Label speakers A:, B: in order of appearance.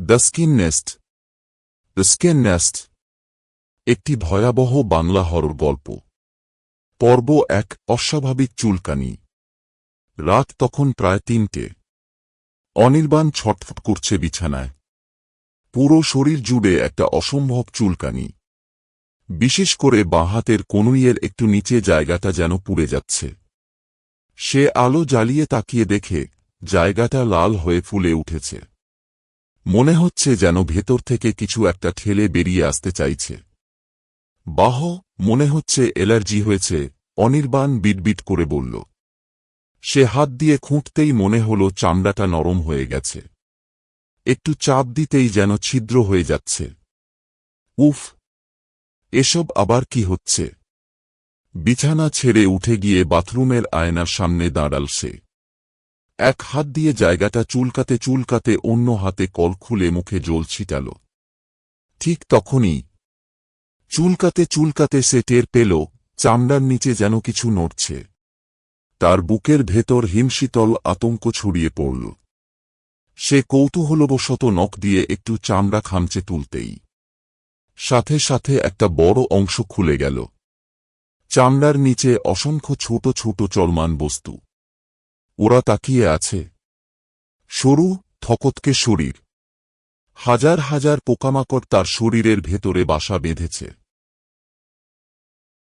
A: The skin nest the skin nest একটি ভয়াবহ Bangla horror গল্প। পর্ব এক, অস্বাভাবিক চুলকানি। রাত তখন প্রায় তিনটে। অনির্বাণ ছটফট করছে বিছানায়। পুরো শরীর জুড়ে একটা অসম্ভব চুলকানি। বিশেষ করে বাঁ হাতের কনুইয়ের একটু নিচে জায়গাটা যেন পুড়ে যাচ্ছে। সে আলো জ্বালিয়ে তাকিয়ে দেখে, জায়গাটা লাল হয়ে ফুলে উঠেছে। মনে হচ্ছে যেন ভেতর থেকে কিছু একটা ঠেলে বেরিয়ে আসতে চাইছে। বাহ, মনে হচ্ছে অ্যালার্জি হয়েছে, অনির্বাণ বিটবিট করে বলল। সে হাত দিয়ে খুঁটতেই মনে হল চামড়াটা নরম হয়ে গেছে। একটু চাপ দিতেই যেন ছিদ্র হয়ে যাচ্ছে। উফ, এসব আবার কি হচ্ছে? বিছানা ছেড়ে উঠে গিয়ে বাথরুমের আয়নার সামনে দাঁড়াল সে। এক হাত দিয়ে জায়গাটা চুলকাতে চুলকাতে অন্য হাতে কল খুলে মুখে জল ছিটাল। ঠিক তখনই চুলকাতে চুলকাতে সে টের পেল, চামড়ার নিচে যেন কিছু নড়ছে। তার বুকের ভেতর হিমশীতল আতঙ্ক ছড়িয়ে পড়ল। সে কৌতূহলবশত নখ দিয়ে একটু চামড়া খামচে তুলতেই। সাথে সাথে একটা বড় অংশ খুলে গেল। চামড়ার নিচে অসংখ্য ছোট ছোট চলমান বস্তু। ওরা তাকিয়ে আছে। সরু থকতকে শরীর। হাজার হাজার পোকামাকড় তার শরীরের ভেতরে বাসা বেঁধেছে।